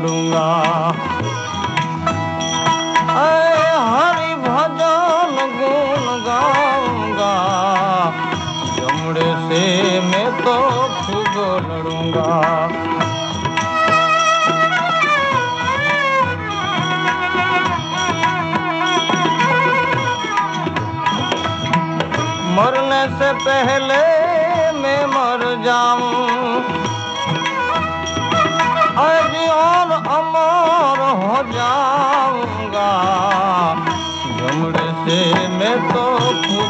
करूँगा। हरि भजन गुण गाऊँगा चमड़े से मैं तो खूब लड़ूँगा। मरने से पहले मैं मर जाऊँ।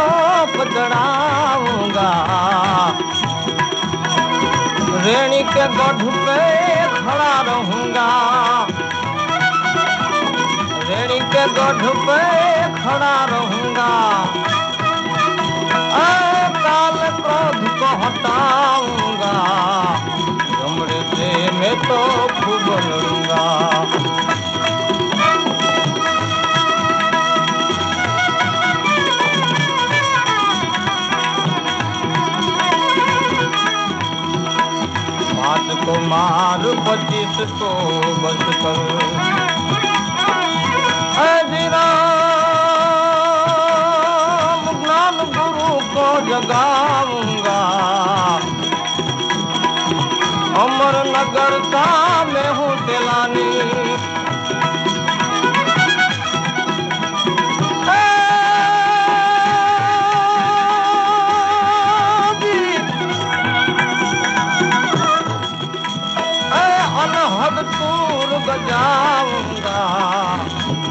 की चढ़ाऊँगा रेणी के गढ़ पे खड़ा रहूँगा। रेणी के गढ़ पे खड़ा रहूँगा। काल क्रोध को हटाऊँगा। कमरे से मैं तो खूब लड़ूँगा। पाँच को मार पच्चीस को बस कर ज्ञान गुरु को जगाऊंगा। अमर नगर का मैं हूँ तेलानी तूर बजाऊँगा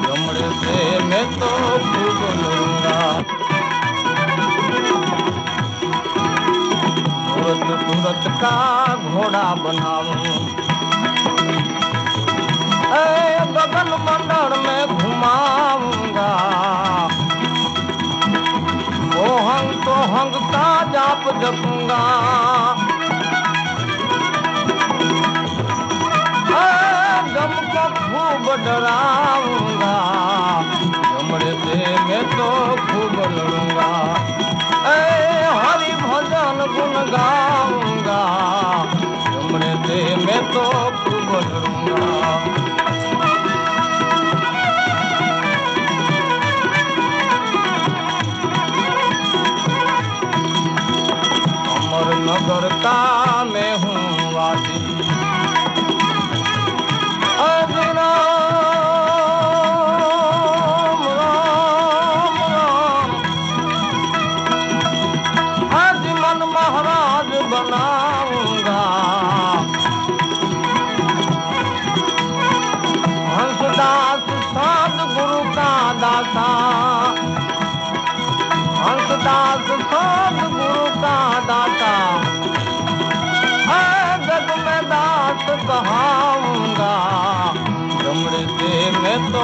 कमरे से मैं तो खूब लूँगा। सूरत सूरत का घोड़ा बनाऊँ। गगन मंडल में घुमाऊँगा। ओहंग तो हंग का जाप जपूँगा। खूब डराऊँगा कमरे से मैं तो खूब लड़ूँगा। हरि भजन गुन गाऊँगा। कमरे से मैं तो खूब लड़ूँगा। नगर का मैं हूँ वासी। हंसदास साध गुरु का दाता जग में दास कहाऊँगा। कमरे में तो